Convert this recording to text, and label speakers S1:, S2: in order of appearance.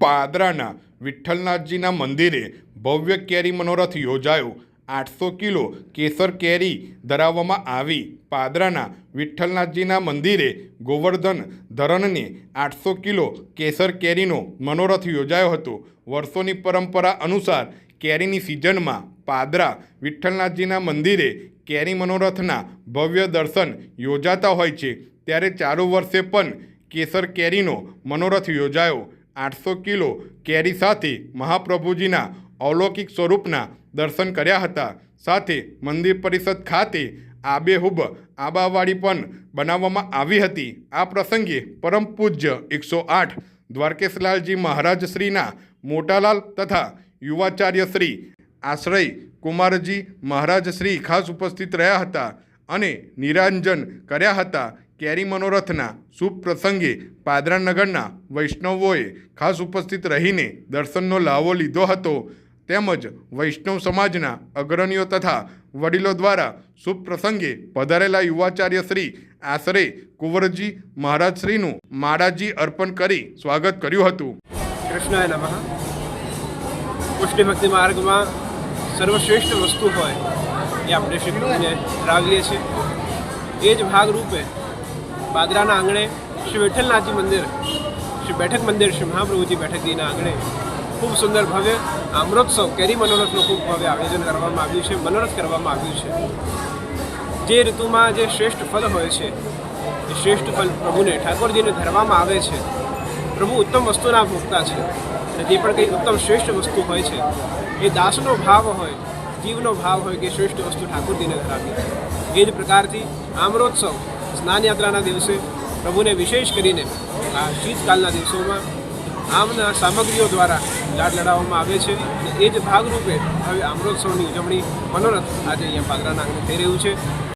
S1: પાદરાના વિઠ્ઠલનાથજીના મંદિરે ભવ્ય કેરી મનોરથ યોજાયો. આઠસો કિલો કેસર કેરી ધરાવવામાં આવી. પાદરાના વિઠ્ઠલનાથજીના મંદિરે ગોવર્ધન ધરણને આઠસો કિલો કેસર કેરીનો મનોરથ યોજાયો હતો. વર્ષોની પરંપરા અનુસાર કેરીની સિઝનમાં પાદરા વિઠ્ઠલનાથજીના મંદિરે કેરી મનોરથના ભવ્ય દર્શન યોજાતા હોય છે. ત્યારે ચાલુ વર્ષે પણ કેસર કેરીનો મનોરથ યોજાયો. આઠસો કિલો કેરી સાથે મહાપ્રભુજીના અલૌકિક સ્વરૂપના દર્શન કર્યા હતા. સાથે મંદિર પરિષદ ખાતે આબેહૂબ આબાવાડી પણ બનાવવામાં આવી હતી. આ પ્રસંગે પરમ પૂજ્ય એકસો આઠ દ્વારકેશલાલજી મહારાજ શ્રીના મોટાલાલ તથા યુવાચાર્ય શ્રી આશ્રય કુમારજી મહારાજ શ્રી ખાસ ઉપસ્થિત રહ્યા હતા અને નિરાંજન કર્યા હતા. કેરી મનોરથના, શુભ પ્રસંગે પાદરા નગરના વૈષ્ણવોએ ખાસ ઉપસ્થિત રહીને દર્શનનો લાવો લીધો હતો. તેમજ વૈષ્ણવ સમાજના અગ્રણીઓ તથા વડીલો દ્વારા શુભ પ્રસંગે પધારેલા યુવાચાર્ય શ્રી આશરે કુંવરજી મહારાજ શ્રીનું માળાજી અર્પણ કરી સ્વાગત કર્યું હતું.
S2: કૃષ્ણાય નમઃ. પુષ્ટિ ભક્તિ માર્ગમાં સર્વશ્રેષ્ઠ વસ્તુ હોય એ આપણે શ્રી ધરાવીએ છીએ. એ જ ભાગરૂપે પાદરાના આંગણે શ્રી વિઠ્ઠલનાથજી મંદિર, શ્રી બેઠક મંદિર, શ્રી મહાપ્રભુજી બેઠકજીના આંગણે ખૂબ સુંદર ભવ્ય અમૃતસવ કેરી મનોરથનું ખૂબ ભવ્ય આયોજન કરવામાં આવ્યું છે, મનોરથ કરવામાં આવ્યું છે. જે ઋતુમાં જે શ્રેષ્ઠ ફળ હોય છે, એ શ્રેષ્ઠ ફળ પ્રભુને, ઠાકોરજીને ધરવામાં આવે છે. પ્રભુ ઉત્તમ વસ્તુના ભોગતા છે. અને જે પણ કંઈ ઉત્તમ શ્રેષ્ઠ વસ્તુ હોય છે, એ દાસનો ભાવ હોય, જીવનો ભાવ હોય કે શ્રેષ્ઠ વસ્તુ ઠાકોરજીને ધરાવી. એ જ પ્રકારથી આમરોત્સવ સ્નાન યાત્રાના દિવસે પ્રભુને વિશેષ કરીને આ શીતકાલના દિવસોમાં આમના સામગ્રીઓ દ્વારા લાડ લડાવવામાં આવે છે અને એ જ ભાગરૂપે હવે આમરોત્સવની ઉજવણી મનોરથ આજે અહીંયા પાદરાના આંગણે થઈ રહ્યું છે.